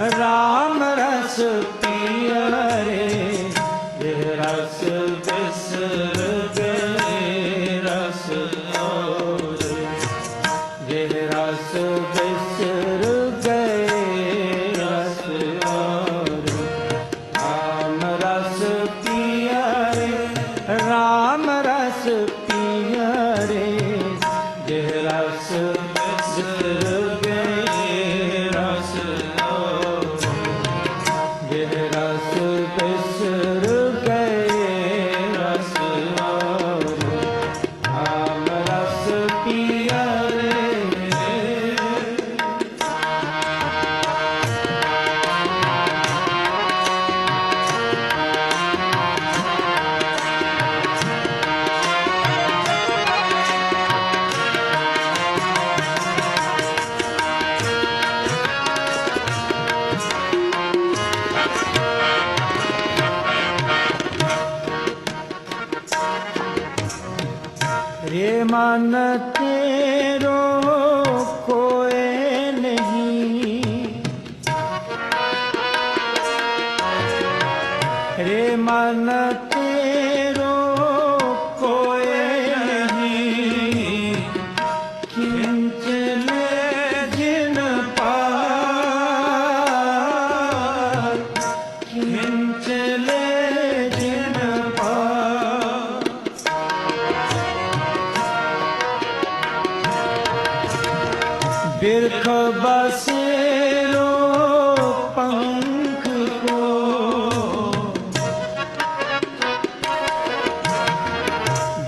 ਰਾਮ ਰਸ ਪੀਆ ਰੇ ਇਹ ਰਸ ਬਿਸਰ ਗਏ ਰਸ ਔਰ ਜਿਹ ਰਸ ਬਿਸਰ ਗਏ ਰਸ ਔਰ ਰਾਮ ਰਸ ਪੀਆ ਰੇ ਰਾਮ ਰਸ ਰੇ ਮਨ ਤੇਰੋ ਕੋਏ ਨਹੀਂ। ਰੇ ਮਨ ਤੇਰੋ ਬਿਰਖ ਬਸੇਰੋ ਪੰਖ ਕੋ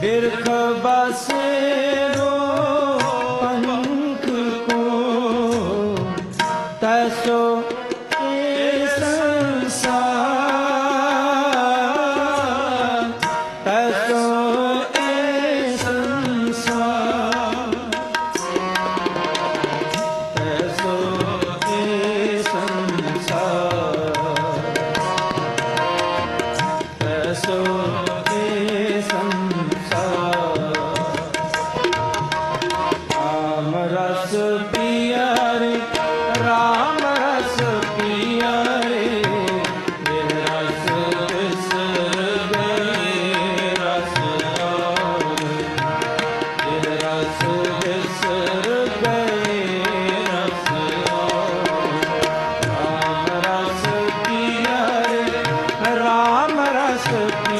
ਬਿਰਖ ਬਸੇਰੋ ਪੰਖ ਕੋ ਤੈਸੋ ਸੰਸਾਰ ਆਮ ਰਸ सरस्वती